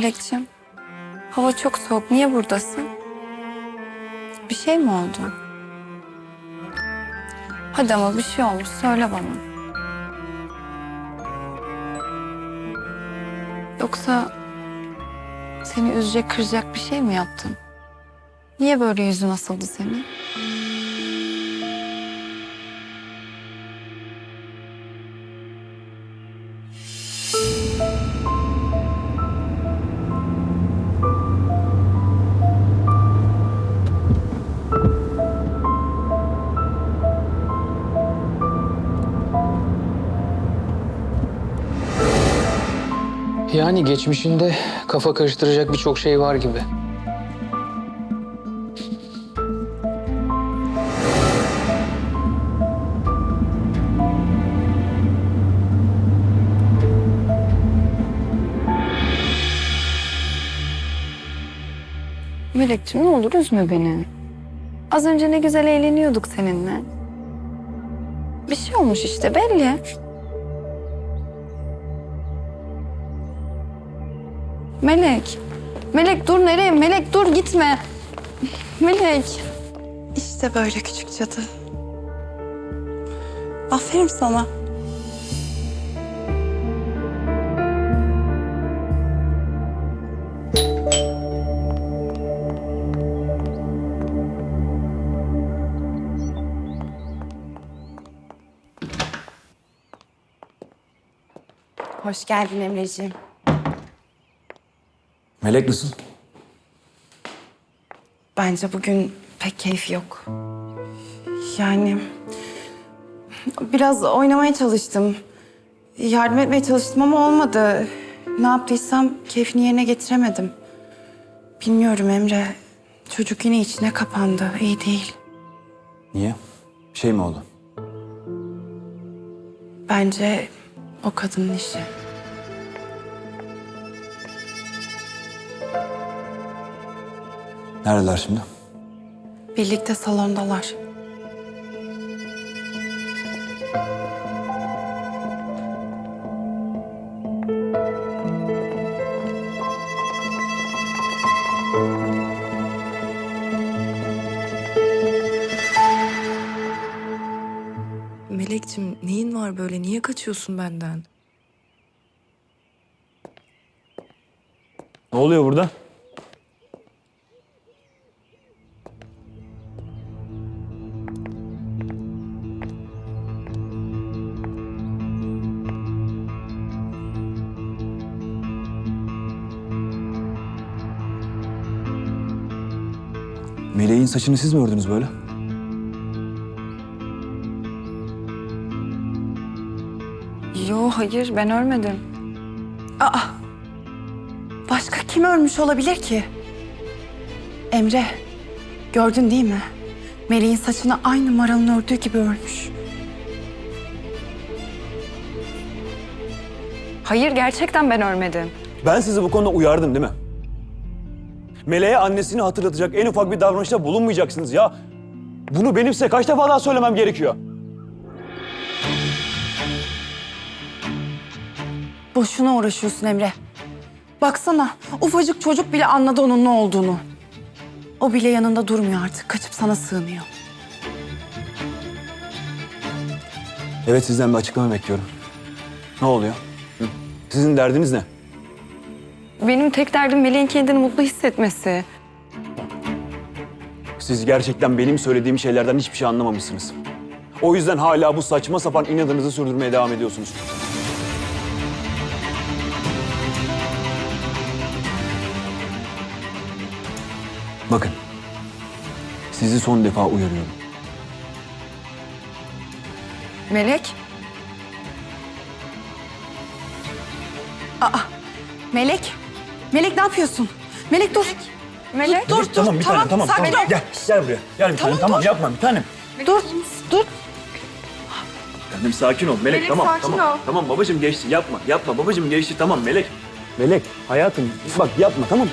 Melekciğim, hava çok soğuk. Niye buradasın? Bir şey mi oldu? Hadi ama bir şey olmuş. Söyle bana. Yoksa seni üzecek, kıracak bir şey mi yaptım? Niye böyle yüzün asıldı senin? Yani geçmişinde kafa karıştıracak birçok şey var gibi. Melekciğim ne olur üzme beni. Az önce ne güzel eğleniyorduk seninle. Bir şey olmuş işte belli. Melek. Melek dur nereye? Melek dur gitme. Melek. İşte böyle küçük cadı. Aferin sana. Hoş geldin Emreciğim. Melek nasıl? Bence bugün pek keyfi yok. Yani biraz oynamaya çalıştım. Yardım etmeye çalıştım ama olmadı. Ne yaptıysam keyfini yerine getiremedim. Bilmiyorum Emre. Çocuk yine içine kapandı. İyi değil. Niye? Bir şey mi oldu? Bence o kadının işi. Neredeler şimdi? Birlikte salondalar. Melekçim neyin var böyle? Niye kaçıyorsun benden? Ne oluyor burada? Meleğin saçını siz mi ördünüz böyle? Yo hayır ben ölmedim. Aa! Başka kim ölmüş olabilir ki? Emre, gördün değil mi? Meleğin saçını aynı Maral'ın ördüğü gibi örmüş. Hayır gerçekten ben ölmedim. Ben sizi bu konuda uyardım değil mi? Meleğe annesini hatırlatacak en ufak bir davranışta bulunmayacaksınız ya. Bunu benim size kaç defa daha söylemem gerekiyor? Boşuna uğraşıyorsun Emre. Baksana, ufacık çocuk bile anladı onun ne olduğunu. O bile yanında durmuyor artık, kaçıp sana sığınıyor. Evet sizden bir açıklama bekliyorum. Ne oluyor? Hı? Sizin derdiniz ne? Benim tek derdim Melek'in kendini mutlu hissetmesi. Siz gerçekten benim söylediğim şeylerden hiçbir şey anlamamışsınız. O yüzden hala bu saçma sapan inadınızı sürdürmeye devam ediyorsunuz. Bakın, sizi son defa uyarıyorum. Melek? Melek, Melek ne yapıyorsun? Melek dur. Melek? Dur, dur, Tamam bir tanem tamam sakin tamam. ol. Gel gel buraya. Gel bir tanem tamam yapma bir tanem. Dur, dur. Tanem sakin ol Melek, Melek, tamam sakin tamam. ol. Tamam babacığım geçti yapma yapma babacığım geçti tamam Melek. Melek hayatım bak yapma tamam